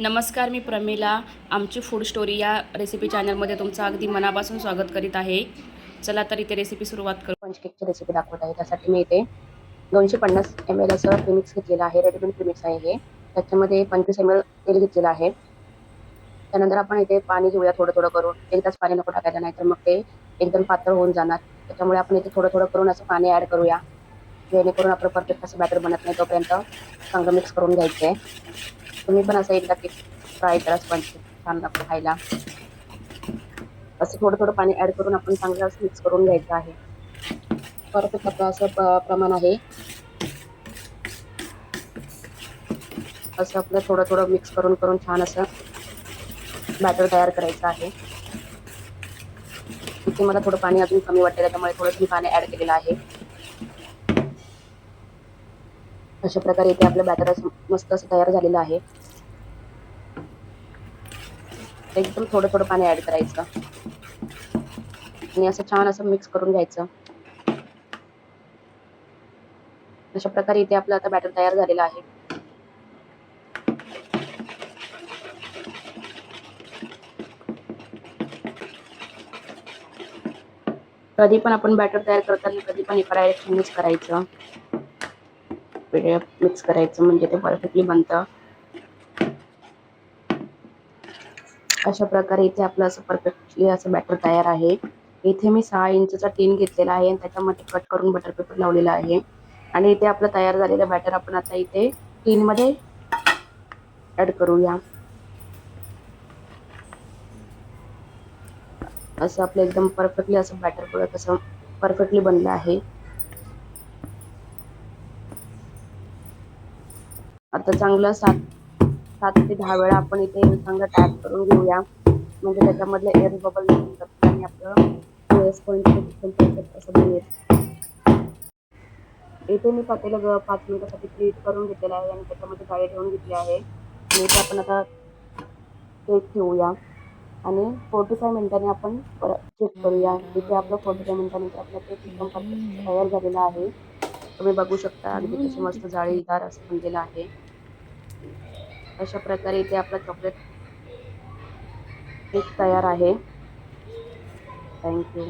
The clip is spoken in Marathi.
नमस्कार मी प्रमिला आमची फूड स्टोरी या रेसिपी चॅनलमध्ये तुमचं अगदी मनापासून स्वागत करीत आहे. चला तर इथे रेसिपी सुरुवात करू. पंच केकची रेसिपी दाखवत आहे त्यासाठी मी इथे दोनशे पन्नास एम एल असं प्रिमिक्स घेतलेलं आहे रेडीमेड प्रिमिक्स आहे हे. त्याच्यामध्ये पंचवीस एम एल तेल घेतलेलं आहे. त्यानंतर आपण इथे पाणी घेऊया थोडं थोडं करून. एकदाच पाणी नको टाकायचं नाही तर मग ते एकदम पातळ होऊन जाणार. त्याच्यामुळे आपण इथे थोडं थोडं करून असं पाणी ॲड करूया. जेणेकरून आपलं परफेक्ट असं बॅटर बनत नाही तोपर्यंत चांगलं मिक्स करून घ्यायचं आहे तुम्ही पण असं एकदा केक ट्राय करा स्पंज छान लागतो खायला असं थोडं थोडं पाणी ऍड करून आपण चांगलं असं मिक्स करून घ्यायचं आहे. परफेक्ट आपलं असं प्रमाण आहे. असं आपलं थोडं थोडं मिक्स करून करून छान असं बॅटर तयार करायचं आहे. इथे मला थोडं पाणी अजून कमी वाटतं त्यामुळे थोडं मी पाणी ऍड केलेलं आहे. अशा प्रकारे इथे आपलं बॅटर असं मस्त असं तयार झालेलं आहे. एकदम थोडं थोडं पाणी ऍड करायचं. आणि असं छान असं मिक्स करून घ्यायचं. अशा प्रकारे इथे आपलं आता बॅटर तयार झालेलं आहे. कधी पण आपण बॅटर तयार करताना कधी पण एका डायरेक्शननेच करायचं. मिक्स करायचं म्हणजे ते परफेक्टली बनतं. अशा प्रकारे इथे आपलं असं परफेक्टली असं बॅटर तयार आहे. इथे मी सहा इंचचा टीन घेतलेला आहे आणि त्याच्यामध्ये कट करून बटर पेपर लावलेला आहे. आणि इथे आपलं तयार झालेलं बॅटर आपण आता इथे टीनमध्ये ॲड ऍड करूया. असं आपलं एकदम परफेक्टली असं बॅटर पडत असं परफेक्टली बनलं आहे. आता चांगलं सात सात ते दहा वेळा आपण इथे चांगलं टॅप करून घेऊया. म्हणजे त्याच्यामधले एअर बबल आणि आपलं पॉईंट असं मिळेल इथे मी पातेलं ग- पाच मिनिटासाठी प्लीट करून घेतलेलं आहे आणि त्याच्यामध्ये गाडी ठेवून घेतली आहे. आणि इथे आपण आता केक ठेवूया. आणि फोर्टी फाय मिनिटांनी आपण परत चेक करूया. इथे आपलं फोर्टी फाय मिनिटांनी आपलं केक एकदम तयार झालेला आहे. तुम्ही बघू शकता अगदी कशी मस्त जाळीदार असं बनलेलं आहे. अशा प्रकारे इथे आपला चॉकलेट केक तयार आहे. थँक्यू